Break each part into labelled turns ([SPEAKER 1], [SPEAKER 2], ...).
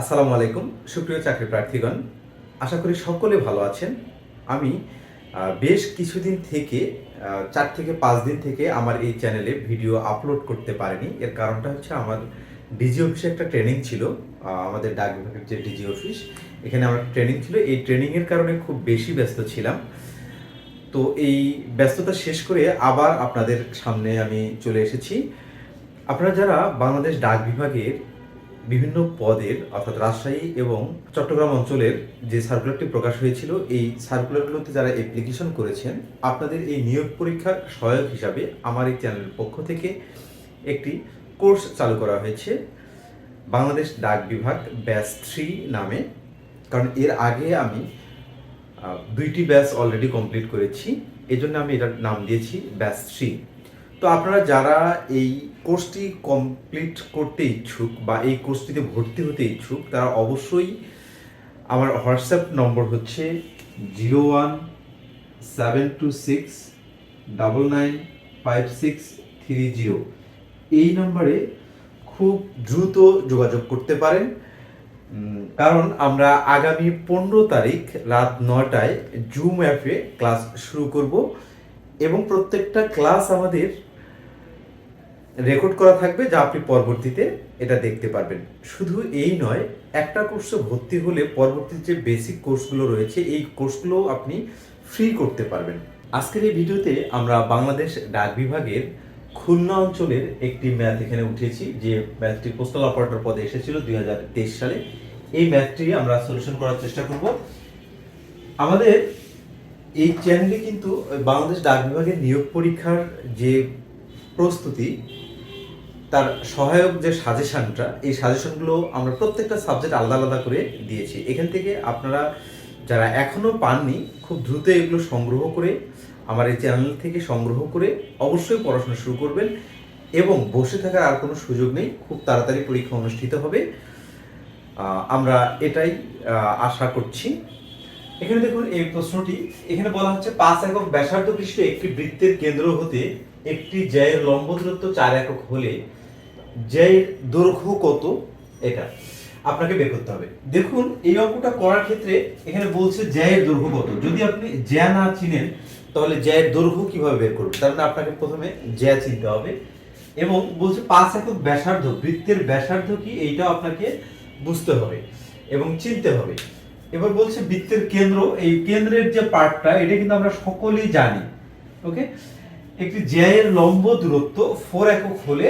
[SPEAKER 1] আসসালামু আলাইকুম, সুপ্রিয় চাকরি প্রার্থীগণ। আশা করি সকলে ভালো আছেন। আমি বেশ কিছুদিন থেকে চার থেকে পাঁচ দিন থেকে আমার এই চ্যানেলে ভিডিও আপলোড করতে পারিনি। এর কারণটা হচ্ছে আমার ডিজি অফিসে একটা ট্রেনিং ছিল। আমাদের ডাক বিভাগের যে ডিজি অফিস এখানে আমার ট্রেনিং ছিল। এই ট্রেনিংয়ের কারণে খুব বেশি ব্যস্ত ছিলাম। তো এই ব্যস্ততা শেষ করে আবার আপনাদের সামনে আমি চলে এসেছি। আপনারা যারা বাংলাদেশ ডাক বিভাগের বিভিন্ন পদের, অর্থাৎ রাজশাহী এবং চট্টগ্রাম অঞ্চলের যে সার্কুলারটি প্রকাশ হয়েছিল, এই সার্কুলারগুলোতে যারা অ্যাপ্লিকেশন করেছেন, আপনাদের এই নিয়োগ পরীক্ষার সহায়ক হিসাবে আমার এই চ্যানেলের পক্ষ থেকে একটি কোর্স চালু করা হয়েছে, বাংলাদেশ ডাক বিভাগ ব্যাচ থ্রি নামে। কারণ এর আগে আমি দুইটি ব্যাচ অলরেডি কমপ্লিট করেছি, এজন্য আমি এটার নাম দিয়েছি ব্যাচ থ্রি তো আপনারা যারা এই কোর্সটি কমপ্লিট করতে ইচ্ছুক বা এই কোর্সটিতে ভর্তি হতে ইচ্ছুক, তারা অবশ্যই আমার হোয়াটসঅ্যাপ নম্বর হচ্ছে zero one seven two six double nine five six three zero. এই নম্বরে খুব দ্রুত যোগাযোগ করতে পারেন। কারণ আমরা আগামী পনেরো তারিখ রাত নটায় জুম অ্যাপে ক্লাস শুরু করব এবং প্রত্যেকটা ক্লাস আমাদের রেকর্ড করা থাকবে যা আপনি পরবর্তীতে এটা দেখতে পারবেন। শুধু এই নয়, একটা কোর্সে ভর্তি হলে পরবর্তীতে যে বেসিক কোর্সগুলো রয়েছে, এই কোর্সগুলো আপনি ফ্রি করতে পারবেন। আজকের এই ভিডিওতে আমরা বাংলাদেশ ডাক বিভাগের খুলনা অঞ্চলের একটি ম্যাথ এখানে উঠেছি, যে ম্যাথটি পোস্টাল অপারেটর পদে এসেছিল দুই হাজার তেইশ সালে। এই ম্যাথটি আমরা সলিউশন করার চেষ্টা করব। আমাদের এই চ্যানেলে কিন্তু বাংলাদেশ ডাক বিভাগের নিয়োগ পরীক্ষার যে প্রস্তুতি তার সহায়ক যে সাজেশনটা, এই সাজেশনগুলো আমরা প্রত্যেকটা সাবজেক্ট আলাদা আলাদা করে দিয়েছি। এখান থেকে আপনারা যারা এখনও পাননি, খুব দ্রুত এগুলো সংগ্রহ করে আমার এই চ্যানেল থেকে সংগ্রহ করে অবশ্যই পড়াশোনা শুরু করবেন এবং বসে থাকার আর কোনো সুযোগ নেই, খুব তাড়াতাড়ি পরীক্ষা অনুষ্ঠিত হবে। আমরা এটাই আশা করছি। এখানে দেখুন এই প্রশ্নটি, এখানে বলা হচ্ছে, পাঁচ একক ব্যাসার্ধ বিশিষ্ট একটি বৃত্তের কেন্দ্র হতে একটি জ্যায়ের লম্ব দূরত্ব চার একক হলে জ্যায়ের দৈর্ঘ্য কত, এটা আপনাকে বের করতে হবে। দেখুন, এই অঙ্কটা করার ক্ষেত্রে এখানে বলছে জ্যায়ের দৈর্ঘ্য কত। যদি আপনি জ্যা না চিনেন, তাহলে জ্যায়ের দৈর্ঘ্য কীভাবে বের করবেন? তার মানে আপনাকে প্রথমে জ্যা চিনতে হবে এবং বলছে পাঁচ একক ব্যাসার্ধ, বৃত্তের ব্যাসার্ধ কি? এইটা আপনাকে বুঝতে হবে এবং চিনতে হবে। এবার বলছে বৃত্তের কেন্দ্র, এই কেন্দ্রের যে পার্টটা, এটা কিন্তু আমরা সকলেই জানি, ওকে? একটি জ্যায়ের লম্ব দূরত্ব, ফোর একক হলে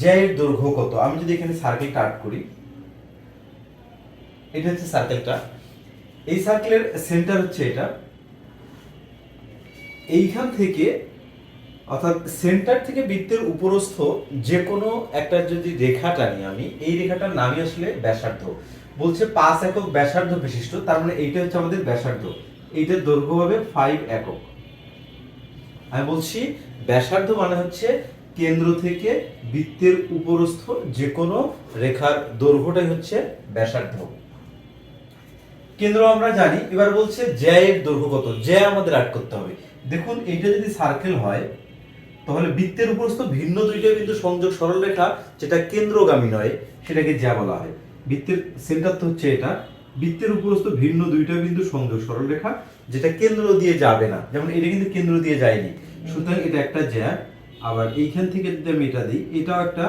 [SPEAKER 1] জ্যায়ের দৈর্ঘ্য কত? আমি যদি এখানে সার্কেলটা আর্ট করি, এটা হচ্ছে সার্কেলটা এই সার্কেলের সেন্টার হচ্ছে এটা। এইখান থেকে, অর্থাৎ সেন্টার থেকে বৃত্তের উপরস্থ যে কোনো একটা যদি রেখা টানি আমি, এই রেখাটার নামই আসলে ব্যাসার্ধ। বলছে পাঁচ একক ব্যাসার্ধ বিশিষ্ট, তার মানে এইটা হচ্ছে আমাদের ব্যাসার্ধ। এইটার দৈর্ঘ্য হবে ফাইভ একক। আমি বলছি ব্যাসার্ধ মানে হচ্ছে কেন্দ্র থেকে বৃত্তের উপরস্থ যে কোনো রেখার দৈর্ঘ্যটাই হচ্ছে ব্যাসার্ধ। কেন্দ্র আমরা জানি, এবার বলছে জ্যায়ের দৈর্ঘ্য কত? জ্যা আমাদের আট করতে হবে। দেখুন, এইটা যদি সার্কেল হয়, তাহলে বৃত্তের উপরস্থ ভিন্ন দুইটা কিন্তু সংযোগ সরল রেখা, যেটা কেন্দ্রগামী নয়, সেটাকে জ্যা বলা হয়। বৃত্তের সেন্টার তো হচ্ছে এটা। বৃত্তের উপরস্থ ভিন্ন দুইটা বিন্দু সংযোগ সরল রেখা, যেটা কেন্দ্র দিয়ে যাবে না। যেমন এটা কিন্তু কেন্দ্র দিয়ে যায়নি। সুতরাং এটা একটা জ্যা আবার এইখান থেকে যদি আমি এটা দিই, এটাও একটা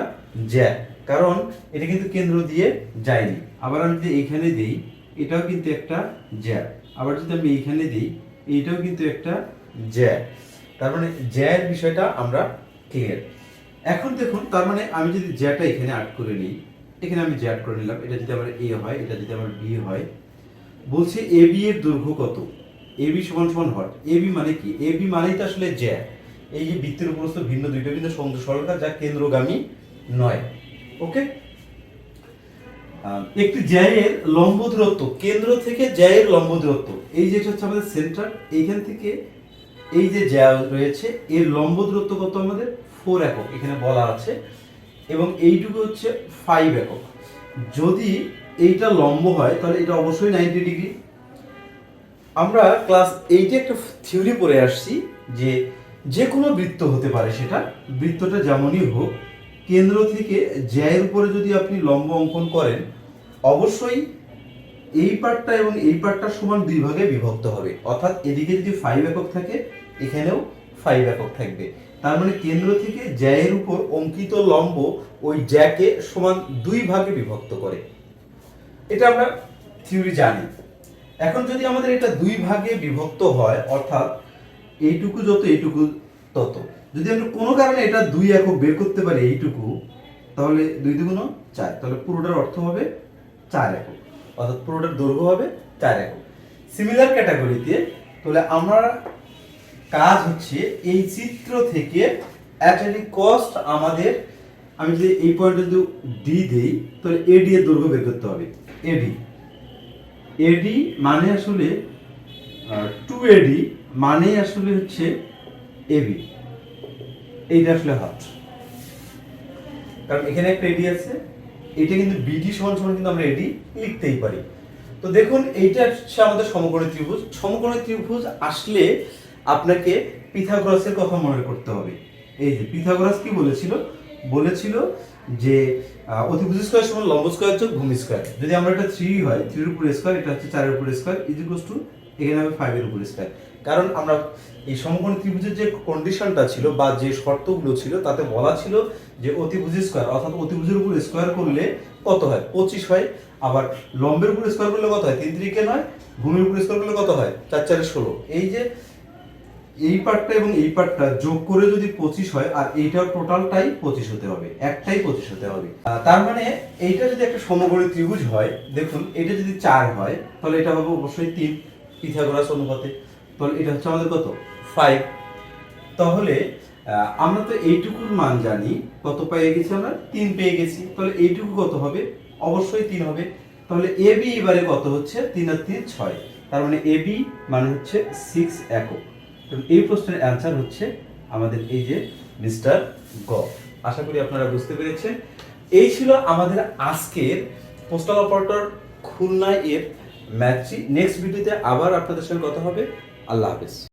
[SPEAKER 1] জ্যা। কারণ এটা কিন্তু কেন্দ্র দিয়ে যায়নি। আবার আমি যদি এইখানে দিই, এটাও কিন্তু একটা জ্যা। আবার যদি আমি এইখানে দিই, এইটাও কিন্তু একটা জ্যা। তার মানে জ্যার বিষয়টা আমরা ক্লিয়ার এখন দেখুন, তার মানে আমি যদি জ্যাটা এখানে আট করে নিই, এখানে আমি জ্যাট করে নিলাম। এটা যদি আমার এ হয়, এটা যদি আমার বি হয়, বলছে এ বি এর দৈর্ঘ্য কত? এ বি সমান সমান হট এ বি মানে কি? এ বি মানেই তো আসলে জ্যা। এই যে বৃত্তের উপরস্থ ভিন্ন দুইটা বিন্দু সংযোগ সরলরেখা যা কেন্দ্রগামী নয় ওকে একটি জ্যায়ের লম্ব দূরত্ব, কেন্দ্র থেকে জ্যায়ের লম্ব দূরত্ব, এই যেটা হচ্ছে আমাদের সেন্টার এইখান থেকে এই যে জ্যা রয়েছে, এর লম্ব দূরত্ব কত আমাদের? ফোর একক, এখানে বলা আছে, এবং এইটুকু হচ্ছে ফাইভ একক। যদি এইটা লম্ব হয়, তাহলে এটা অবশ্যই নাইনটি ডিগ্রি আমরা ক্লাস এইটে একটা থিওরি পড়ে আসছি যে যে কোনো বৃত্ত হতে পারে সেটা। বৃত্তটা যেমনই হোক, কেন্দ্র থেকে জ্যায়ের উপরে যদি আপনি লম্ব অঙ্কন করেন, অবশ্যই এই পার্টটা এবং এই পার্টটা সমান দুই ভাগে বিভক্ত হবে। অর্থাৎ এদিকে যদি ফাইভ একক থাকে, এখানেও ফাইভ একক থাকবে। তার মানে কেন্দ্র থেকে জ্যায়ের উপর অঙ্কিত লম্ব ওই জ্যাকে সমান দুই ভাগে বিভক্ত করে। এটা আমরা থিওরি জানি। এখন যদি আমাদের এটা দুই ভাগে বিভক্ত হয়, অর্থাৎ এইটুকু যত, এইটুকু তত। যদি আমরা কোনো কারণে এটা দুই একক বের করতে পারি এইটুকু, তাহলে দুই দুগুণ চার, তাহলে পুরোটার অর্থ হবে চার একক। অর্থাৎ পুরোটার দৈর্ঘ্য হবে চার একক। সিমিলার ক্যাটাগরিতে তাহলে আমরা কাজ হচ্ছে এই চিত্র থেকে অ্যাট এনি কস্ট আমাদের, আমি যদি এই পয়েন্টে যদি ডি দেই, তাহলে এডি এর দৈর্ঘ্য বের করতে হবে। এডি এডি মানে আসলে টু এডি মানে আসলে হচ্ছে এবি এইটা আসলে হাত। কারণ এখানে একটা এডি আছে। এটা কিন্তু বিডি সমান সমান কিন্তু আমরা এডি লিখতেই পারি। তো দেখুন, এইটা হচ্ছে আমাদের সমকোণী ত্রিভুজ। সমকোণী ত্রিভুজ আসলে আপনাকে পিথাগোরাসের কথা মনে করতে হবে। এই যে পিথাগোরাস কি বলেছিল? বলেছিল যে অতিভুজ স্কোয়ার সমান লম্ব স্কোয়ার যোগ ভূমি স্কোয়ার। যদি আমরা এটা থ্রি হয় থ্রির উপর স্কোয়ার এটা হচ্ছে চারের উপর স্কোয়ার ইজ টু এখানে হবে ফাইভের উপর স্কোয়ার কারণ আমরা এই সমকোণী ত্রিভুজের যে কন্ডিশনটা ছিল বা যে শর্তগুলো ছিল, তাতে বলা ছিল যে অতিভুজ স্কোয়ার অর্থাৎ অতিভুজের উপর স্কোয়ার করলে কত হয়? পঁচিশ হয়। আবার লম্বের উপর স্কোয়ার করলে কত হয়? তিন তিরিকে নয়। ভূমির উপর স্কোয়ার করলে কত হয়? চার চারে ষোলো। এই যে এই পার্টটা এবং এই পার্টটা যোগ করে যদি পঁচিশ হয়, আর এইটার টোটালটাই পঁচিশ হতে হবে। একটাই পঁচিশ হতে হবে। তার মানে এইটা যদি একটা সমকোণী ত্রিভুজ হয়, দেখুন, এটা যদি চার হয়, তাহলে এটা হবে অবশ্যই তিন। পিথাগোরাস অনুপাতে। তাহলে এটা হচ্ছে আমাদের কত? ফাইভ তাহলে আমরা তো এইটুকুর মান জানি। কত পেয়ে গেছি আমরা? তিন পেয়ে গেছি। তাহলে এইটুকু কত হবে? অবশ্যই তিন হবে। তাহলে এ বি এবারে কত হচ্ছে? তিন আর তিন, ছয়। তার মানে এ বি মানে হচ্ছে সিক্স একক। এই প্রশ্নের অ্যান্সার হচ্ছে আমাদের এই যে মিস্টার গ। আশা করি আপনারা বুঝতে পেরেছেন। এই ছিল আমাদের আজকের পোস্টাল অপারেটর খুলনা এর ম্যাচটি নেক্সট ভিডিওতে আবার আপনাদের সঙ্গে কথা হবে। আল্লাহ হাফেজ।